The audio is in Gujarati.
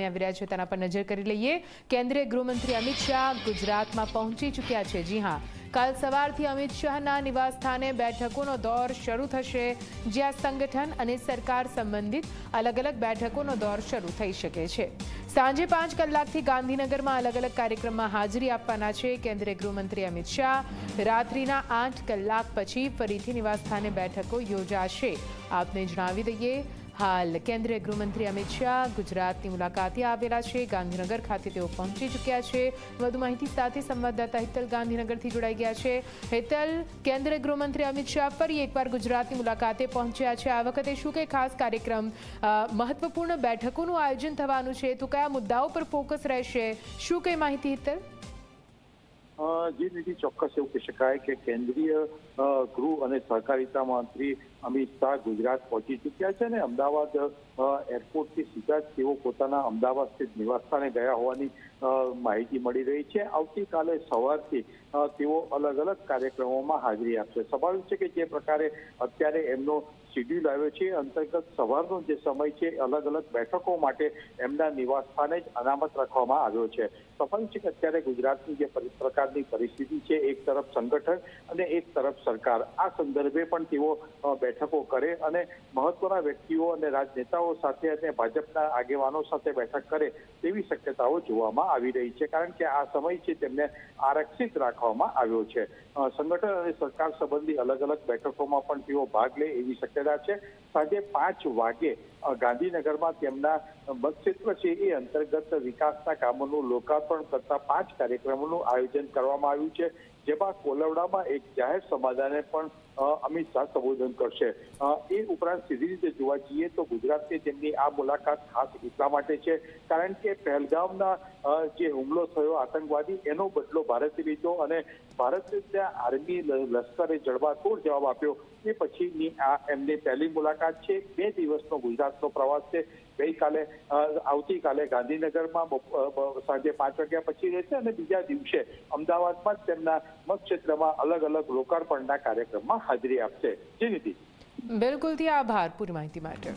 સામે આવી રહ્યા છે, તેના પર નજર કરી લઈએ. કેન્દ્રીય ગૃહમંત્રી અમિત શાહ ગુજરાતમાં પહોંચી ચૂક્યા છે. જી હા, કાલ સવારથી અમિત શાહના નિવાસસ્થાને બેઠકોનો દોર શરૂ થશે, જ્યાં સંગઠન અને સરકાર સંબંધિત અલગ અલગ બેઠકોનો દોર શરૂ થઈ શકે છે. સાંજે પાંચ કલાકથી ગાંધીનગરમાં અલગ અલગ કાર્યક્રમમાં હાજરી આપવાના છે કેન્દ્રીય ગૃહમંત્રી અમિત શાહ. રાત્રિના આઠ કલાક પછી ફરીથી નિવાસસ્થાને બેઠકો યોજાશે. આપને જણાવી દઈએ હાલ કેન્દ્રીય ગૃહમંત્રી અમિત શાહ ગુજરાતની મુલાકાતે આવેલા છે. ગાંધીનગર ખાતે તેઓ પહોંચી ચૂક્યા છે. વધુ માહિતી સાથે સંવાદદાતા હિતલ ગાંધીનગરથી જોડાઈ ગયા છે. હિતલ, કેન્દ્રીય ગૃહમંત્રી અમિત શાહ ફરી એકવાર ગુજરાતની મુલાકાતે પહોંચ્યા છે. આ વખતે શું કંઈ ખાસ કાર્યક્રમ મહત્વપૂર્ણ બેઠકોનું આયોજન થવાનું છે? તો કયા મુદ્દાઓ પર ફોકસ રહેશે? શું કંઈ માહિતી હિતલ? જે નીતિ ચોક્કસ એવું કહી શકાય કે કેન્દ્રીય ગૃહ અને સહકારિતા મંત્રી અમિત શાહ ગુજરાત પહોંચી ચૂક્યા છે અને અમદાવાદ એરપોર્ટથી સીધા જ તેઓ પોતાના અમદાવાદ સ્થિત નિવાસસ્થાને ગયા હોવાની માહિતી મળી રહી છે. આવતીકાલે સવારથી તેઓ અલગ અલગ કાર્યક્રમોમાં હાજરી આપશે. સ્વાભાવિક છે કે જે પ્રકારે અત્યારે એમનો શિડ્યુલ આવ્યો છે, અંતર્ગત સવારનો જે સમય છે, અલગ અલગ બેઠકો માટે એમના નિવાસ સ્થાને જ અનામત રાખવામાં આવ્યો છે. સ્વાભાવિક છે કે અત્યારે ગુજરાતની જે પરી- પ્રકારની પરિસ્થિતિ છે, એક તરફ સંગઠન અને એક તરફ સરકાર. આ સંદર્ભે પણ તેઓ બેઠકો કરે અને મહત્વના વ્યક્તિઓ અને રાજનેતાઓ સાથે અને ભાજપના આગેવાનો સાથે બેઠક કરે તેવી શક્યતાઓ જોવામાં આવી રહી છે. કારણ કે આ સમય છે તેમને આરક્ષિત રાખવામાં આવ્યો છે. સંગઠન અને સરકાર સંબંધી અલગ અલગ બેઠકોમાં પણ તેઓ ભાગ લે એવી શક્યતા છે. સાંજે પાંચ વાગે ગાંધીનગરમાં તેમના મતક્ષેત્ર છે એ અંતર્ગત વિકાસના કામોનું લોકાર્પણ કરતા પાંચ કાર્યક્રમોનું આયોજન કરવામાં આવ્યું છે જેમાં કોલવડામાં એક જાહેર સમાધાને પણ અમિત શાહ સંબોધન કરશે. એ ઉપરાંત સીધી રીતે જોવા જઈએ તો ગુજરાતની તેમની આ મુલાકાત ખાસ એટલા માટે છે, કારણ કે પહેલગામના જે હુમલો થયો, આતંકવાદી, એનો બદલો ભારતે લીધો અને ભારતે ત્યાં આર્મી લશ્કરે જડબાતોડ જવાબ આપ્યો. એ પછીની આ એમની પહેલી મુલાકાત છે. બે દિવસનો ગુજરાતનો પ્રવાસ છે. ગઈકાલે આવતીકાલે ગાંધીનગરમાં સાંજે પાંચ વાગ્યા પછી રહેશે અને બીજા દિવસે અમદાવાદમાં તેમના મતક્ષેત્રમાં અલગ અલગ લોકાર્પણના કાર્યક્રમમાં હાજરી આપશે. જી નીતિ બિલકુલથી આભાર પૂરી માહિતી માટે.